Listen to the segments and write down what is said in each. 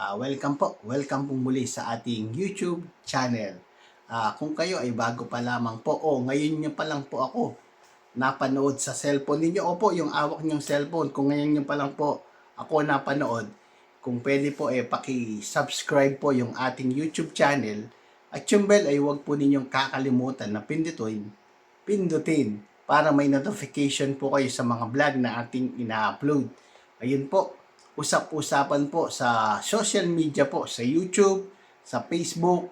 Ah, welcome po. Welcome po muli sa ating YouTube channel. Ah, kung kayo ay bago pa lamang po o ngayon nyo pa lang po ako napanood sa cellphone ninyo. Opo, yung awak nyong cellphone. Kung ngayon nyo pa lang po ako napanood, kung pwede po eh paki-subscribe po yung ating YouTube channel at yung bell ay huwag po ninyong kakalimutan na pindutin, pindutin para may notification po kayo sa mga vlog na ating ina-upload. Ayun po, usap-usapan po sa social media po, sa YouTube, sa Facebook,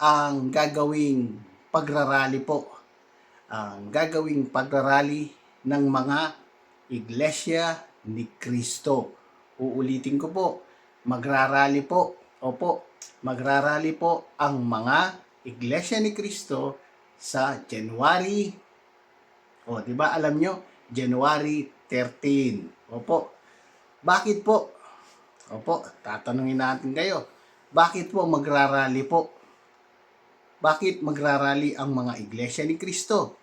ang gagawing pagrarally po. Ang gagawing pagrarally ng mga iglesia ni Kristo. Uulitin ko po, magrarally po, opo, magrarally po ang mga iglesia ni Kristo sa January, o di ba alam nyo, January 13. Opo, bakit po? Opo, tatanungin natin kayo. Bakit po magrarally po? Bakit magrarally ang mga iglesia ni Kristo?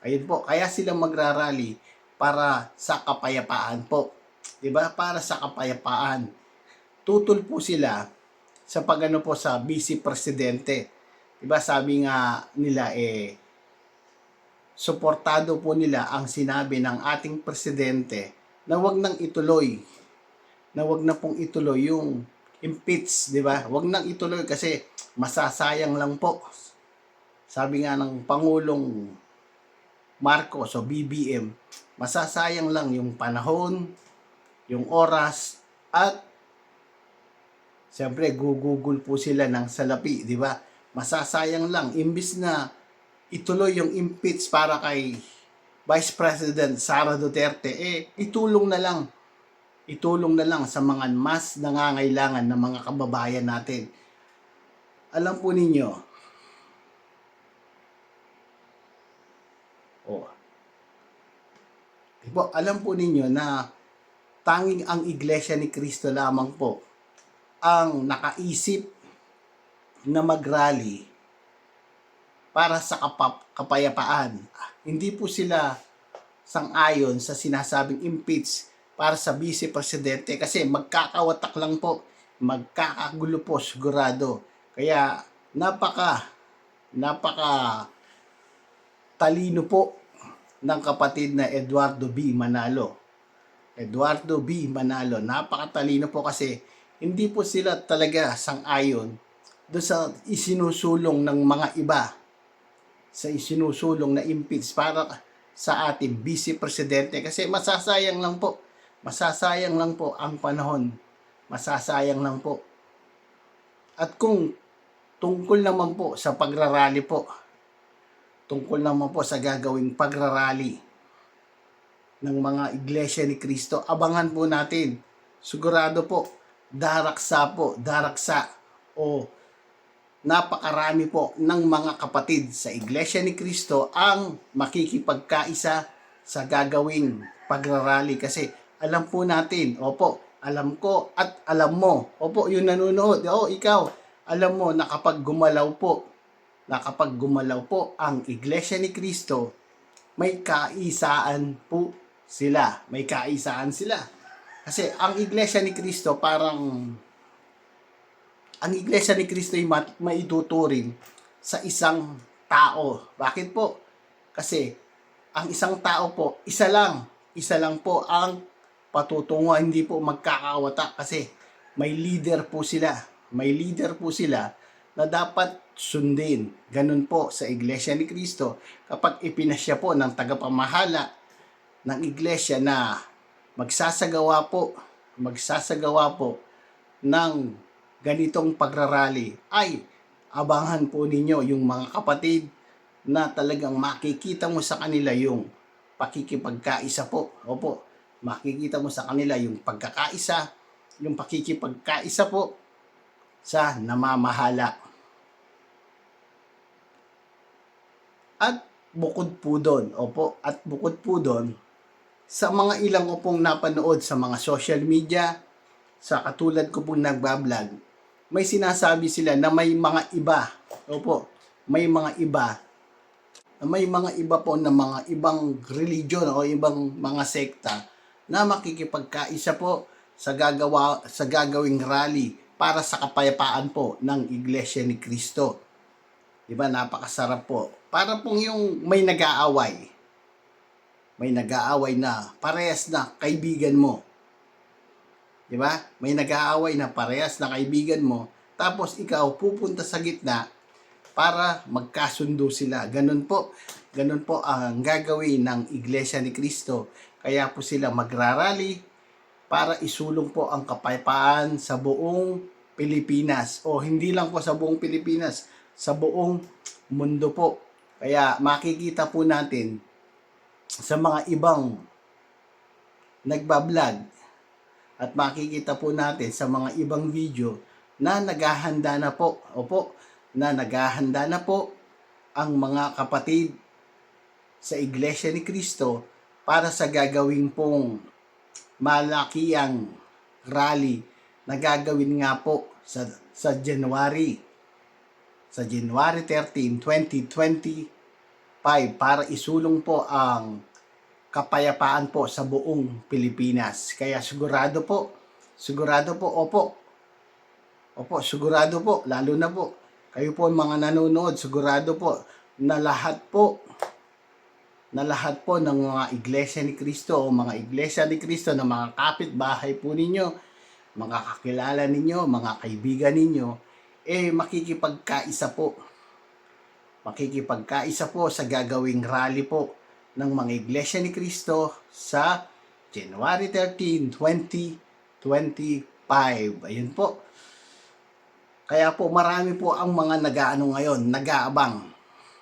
Ayun po, kaya sila magrarally para sa kapayapaan po. 'Di ba? Para sa kapayapaan. Tutol po sila sa pagano po sa vice presidente. 'Di ba? Sabi nga nila eh suportado po nila ang sinabi ng ating presidente na wag nang ituloy na wag na pong ituloy yung impeach, 'di ba? Wag nang ituloy kasi masasayang lang po. Sabi nga ng Pangulong Marcos o BBM, masasayang lang yung panahon, yung oras at siyempre gugugol po sila ng salapi, 'di ba? Masasayang lang imbis na ituloy yung impeach para kay Vice President Sara Duterte, eh, itulong na lang. Itulong na lang sa mga mas nangangailangan ng mga kababayan natin. Alam po ninyo, oh, Diba, alam po ninyo na tanging ang iglesia ni Kristo lamang po ang nakaisip na magrally para sa kapap, kapayapaan. Hindi po sila sang-ayon sa sinasabing impeach para sa vice presidente kasi magkakawatak lang po, magkakagulo po sigurado. Kaya napaka napaka talino po ng kapatid na Eduardo B. Manalo. Eduardo B. Manalo, napakatalino po kasi hindi po sila talaga sang-ayon doon sa isinusulong ng mga iba sa isinusulong na impeach para sa ating vice presidente. Kasi masasayang lang po. Masasayang lang po ang panahon. Masasayang lang po. At kung tungkol naman po sa pagrarally po tungkol naman po sa gagawing pagrarally ng mga iglesia ni Kristo abangan po natin. Sigurado po daraksa po daraksa o napakarami po ng mga kapatid sa Iglesia ni Kristo ang makikipagkaisa sa gagawing pagrarally. Kasi alam po natin, opo, alam ko at alam mo, opo, yung nanonood, oh, ikaw, alam mo na kapag gumalaw po, na kapag gumalaw po ang Iglesia ni Kristo, may kaisaan po sila, may kaisaan sila. Kasi ang Iglesia ni Kristo parang ang Iglesia ni Kristo ay maituturing sa isang tao. Bakit po? Kasi ang isang tao po, isa lang, isa lang po ang patutungo, hindi po magkakawata kasi may leader po sila. May leader po sila na dapat sundin. Ganun po sa Iglesia ni Kristo kapag ipinasya po ng tagapamahala ng Iglesia na magsasagawa po, magsasagawa po ng ganitong pagrarally ay abangan po ninyo yung mga kapatid na talagang makikita mo sa kanila yung pakikipagkaisa po. Opo, makikita mo sa kanila yung pagkakaisa, yung pakikipagkaisa po sa namamahala. At bukod po doon, opo, at bukod po doon, sa mga ilang ko pong napanood sa mga social media, sa katulad ko pong nagbablog, may sinasabi sila na may mga iba, opo, may mga iba, may mga iba po na mga ibang religion o ibang mga sekta na makikipagkaisa po sa gagawa sa gagawing rally para sa kapayapaan po ng Iglesia ni Cristo. 'Di ba? Napakasarap po. Para pong yung may nag-aaway. May nag-aaway na parehas na kaibigan mo. 'Di ba? May nag-aaway na parehas na kaibigan mo, tapos ikaw pupunta sa gitna para magkasundo sila. Ganun po. Ganun po ang gagawin ng Iglesia ni Cristo. Kaya po sila magrarally para isulong po ang kapayapaan sa buong Pilipinas o hindi lang po sa buong Pilipinas, sa buong mundo po. Kaya makikita po natin sa mga ibang nagbablog at makikita po natin sa mga ibang video na naghahanda na po, opo, na naghahanda na po ang mga kapatid sa Iglesia ni Cristo para sa gagawin pong malakiang rally na gagawin nga po sa, sa January sa January 13, 2025 para isulong po ang kapayapaan po sa buong Pilipinas. Kaya sigurado po, sigurado po, opo, opo, sigurado po, lalo na po, kayo po mga nanonood, sigurado po na lahat po, na lahat po ng mga iglesia ni Kristo o mga iglesia ni Kristo na mga kapitbahay po ninyo, mga kakilala ninyo, mga kaibigan ninyo, eh makikipagkaisa po. Makikipagkaisa po sa gagawing rally po ng mga iglesia ni Kristo sa January 13, 2025. Ayun po. Kaya po marami po ang mga nagaano ngayon, nag-aabang.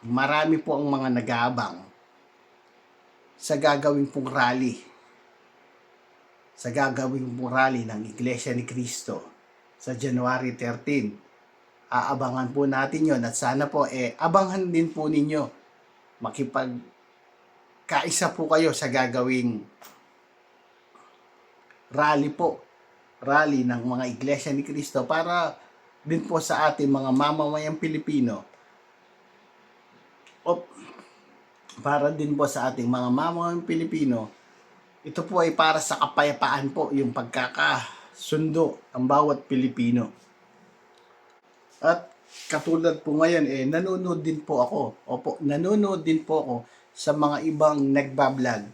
Marami po ang mga nag-aabang sa gagawin pong rally. Sa gagawin pong rally ng Iglesia ni Cristo sa January 13. Aabangan po natin yon at sana po eh abangan din po ninyo makipag kaisa po kayo sa gagawing rally po rally ng mga iglesia ni Cristo para din po sa ating mga mamamayang Pilipino. O para din po sa ating mga mamamayang Pilipino ito po ay para sa kapayapaan po yung pagkakasundo ang bawat Pilipino. At katulad po ngayon eh nanonood din po ako. Opo nanonood din po ako sa mga ibang nagbablog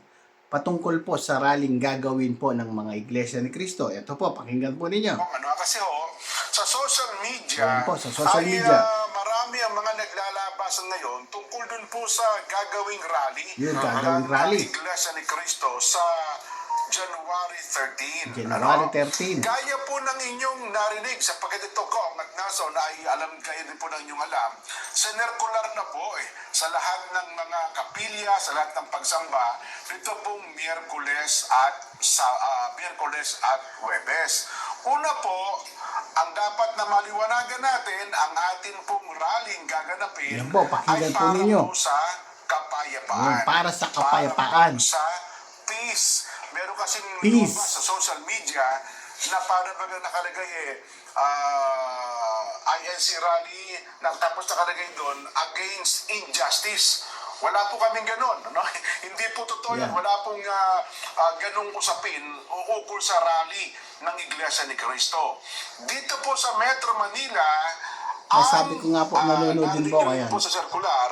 patungkol po sa rallying gagawin po ng mga iglesia ni Cristo. Ito po, pakinggan po ninyo. Kung ano, kasi ho, sa social media, Ayan po, sa social ay media. ah, marami ang mga naglalabasan ngayon tungkol dun po sa gagawing rally Yun, ng gagawing rally. Iglesia ni Cristo sa January 13. January ano? 13. Gaya po ng inyong narinig sapagkat ito Kong at Naso na ay alam kayo din po ng inyong alam, sinerkular na po eh, sa lahat ng mga kapilya, sa lahat ng pagsamba, dito pong Miyerkules at sa ah, Miyerkules at Huwebes. Una po, ang dapat na maliwanagan natin, ang atin pong rallying gaganapin Yan po, ay po para ninyo. po sa kapayapaan. Yan, para sa kapayapaan. Para po sa kasing Peace. sa social media na para baga nakalagay eh, ah, INC rally, na, tapos nakalagay doon, against injustice. Wala po kaming ganon. Ano? Hindi po totoo yan. Yeah. Wala pong uh, ganong usapin o ukol sa rally ng Iglesia ni Cristo. Dito po sa Metro Manila, Ay, sabi ko nga po, ah, nanonood din po kayo. po sa circular,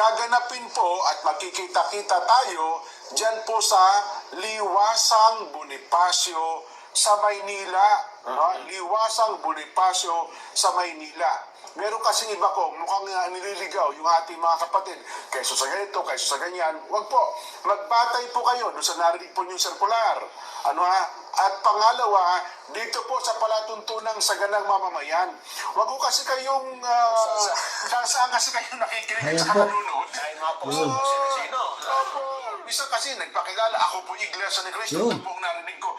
gaganapin po at makikita-kita tayo dyan po sa Liwasang Bonifacio sa Maynila. no? Liwasang Bonifacio sa Maynila. Meron kasing iba ko, mukhang uh, nililigaw yung ating mga kapatid. Kaysa sa ganito, kaysa sa ganyan. Huwag po, magpatay po kayo doon sa narinig po yung circular. Ano ha? At pangalawa, dito po sa palatuntunang saganang mamamayan. Huwag ko kasi kayong, uh, saan saan kasi kayo nakikinig sa nanonood. Kahit mga po sino-sino. Opo. Bisa kasi nagpakilala, ako po Iglesia ni Cristo, ito po ang narinig ko.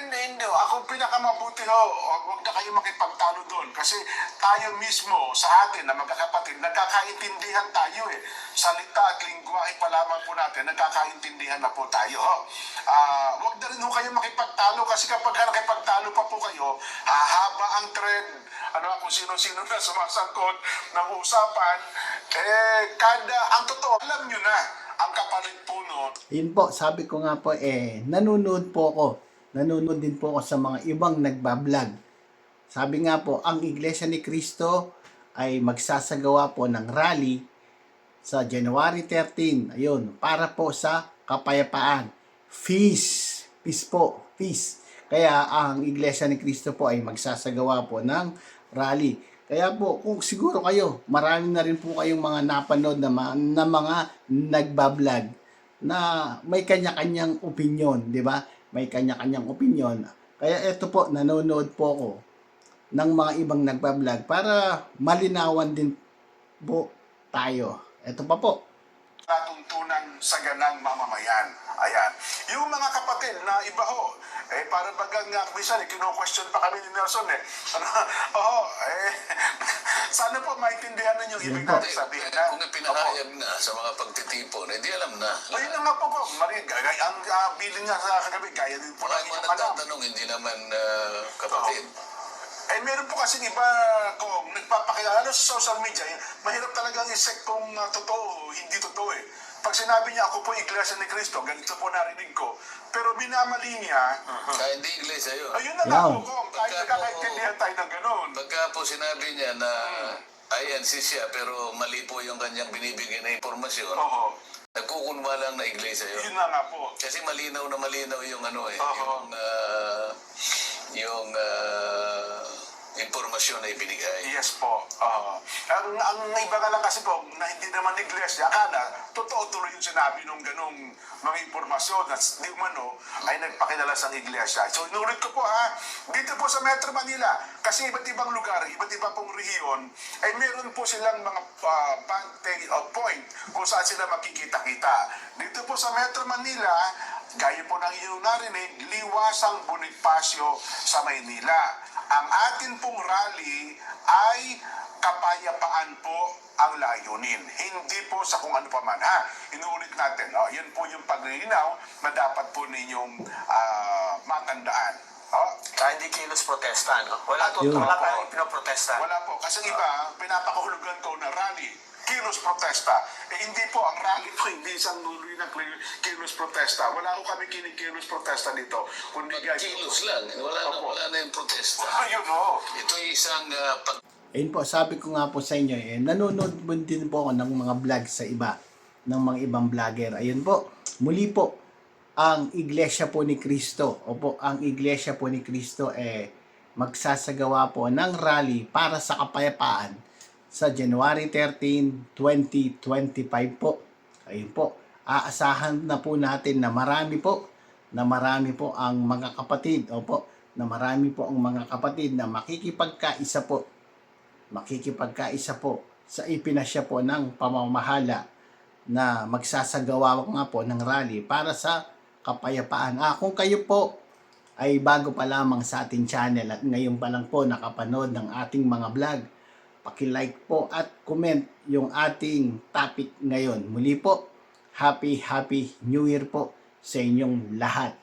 And hindi, ako pinakamabuti ho, huwag na kayo makipagtalo doon. Kasi tayo mismo, sa atin na magkakapatid, nagkakaintindihan tayo eh. Salita at lingwahe pa lamang po natin, nagkakaintindihan na po tayo ho. Ah, huwag na rin ho kayo makipagtalo kasi kapag ka nakipagtalo pa po kayo, hahaba ang trend. Ano kung sino-sino na sumasangkot ng usapan, eh, kada, ang totoo, alam nyo na, ang kapalit po nun, Yun po, sabi ko nga po eh, nanonood po ako nanonood din po ako sa mga ibang nagbablog. Sabi nga po, ang Iglesia ni Cristo ay magsasagawa po ng rally sa January 13. Ayun, para po sa kapayapaan. Peace. Peace po. Peace. Kaya ang Iglesia ni Cristo po ay magsasagawa po ng rally. Kaya po, kung siguro kayo, marami na rin po kayong mga napanood na, ma- na mga nagbablog na may kanya-kanyang opinion, di ba? May kanya-kanyang opinion. Kaya ito po, nanonood po ako ng mga ibang nagbablog para malinawan din po tayo. Ito pa po. Natuntunan sa ganang mamamayan. Ayan. Yung mga kapatid na iba ho, eh, para bagang nga, minsan, eh, kino-question pa kami ni Nelson eh. Ano, oo, eh, sana po maintindihan ninyo yung ibig natin sabihin. Eh, ha? kung ipinahayag na sa mga pagtitipon, eh di alam na. Ayun na nga po po, Marie, gaya, ang uh, bilin nga sa kagabi, gaya din po Mga ng mga nagtatanong, hindi naman ah, kapatid. Eh, meron po kasi iba kung nagpapakilala sa social media, eh, mahirap talagang isek kung uh, totoo o hindi totoo eh. Pag sinabi niya, ako po Iglesia ni Cristo, ganito po narinig ko. Pero minamali niya, Kaya hindi iglesia yun. ayun na nga Wow. po kung kahit nagkakaintindihan tayo ng ganun. Pagka po sinabi niya na INC siya pero mali po yung kanyang binibigay na impormasyon, Oo, nagkukunwa lang na iglesia yun yun. na nga po. Kasi malinaw na malinaw yung ano eh, Oo. yung ah, yung ah, impormasyon na ibinigay. Yes po. Oo. ang, ang iba nga lang kasi po, na hindi naman iglesia, akala, totoo tuloy yung sinabi nung ganung mga impormasyon na di umano ay nagpakilala sa iglesia. So, inulit ko po ha, dito po sa Metro Manila, kasi iba't ibang lugar, iba't iba pong rehiyon, ay meron po silang mga uh, pante o point kung saan sila makikita-kita. Dito po sa Metro Manila, gaya po ng inyong narinig, liwasang Bonifacio sa Maynila. Ang atin pong rally ay kapayapaan po ang layunin. Hindi po sa kung ano pa man. Ha? Inuulit natin. No? Yan po yung paglilinaw na dapat po ninyong ah, matandaan. Oh, hindi kilos protesta, no? Wala, to, wala tayong pinoprotesta. wala po. Kasi iba, pinapakahulugan ko na rally, kilos protesta. Eh hindi po, ang rally po hindi isang nuloy ng kilos protesta. Wala ko kami kinikilos protesta dito. Kundi guys, Kilos lang, wala na, wala na yung protesta. Ayun o. Ito ay isang ah, pag Ayun po, sabi ko nga po sa inyo, eh, nanonood po din po ako ng mga vlog sa iba, ng mga ibang vlogger. Ayun po, muli po, ang Iglesia po ni Cristo, opo, ang Iglesia po ni Cristo, eh, magsasagawa po ng rally para sa kapayapaan sa January 13, 2025 po. Ayun po, aasahan na po natin na marami po, na marami po ang mga kapatid, opo, na marami po ang mga kapatid na makikipagkaisa po makikipagkaisa po sa ipinasya po ng pamamahala na magsasagawa nga po ng rally para sa kapayapaan. Ah, kung kayo po ay bago pa lamang sa ating channel at ngayon pa lang po nakapanood ng ating mga vlog, paki-like po at comment yung ating topic ngayon. Muli po, happy happy new year po sa inyong lahat.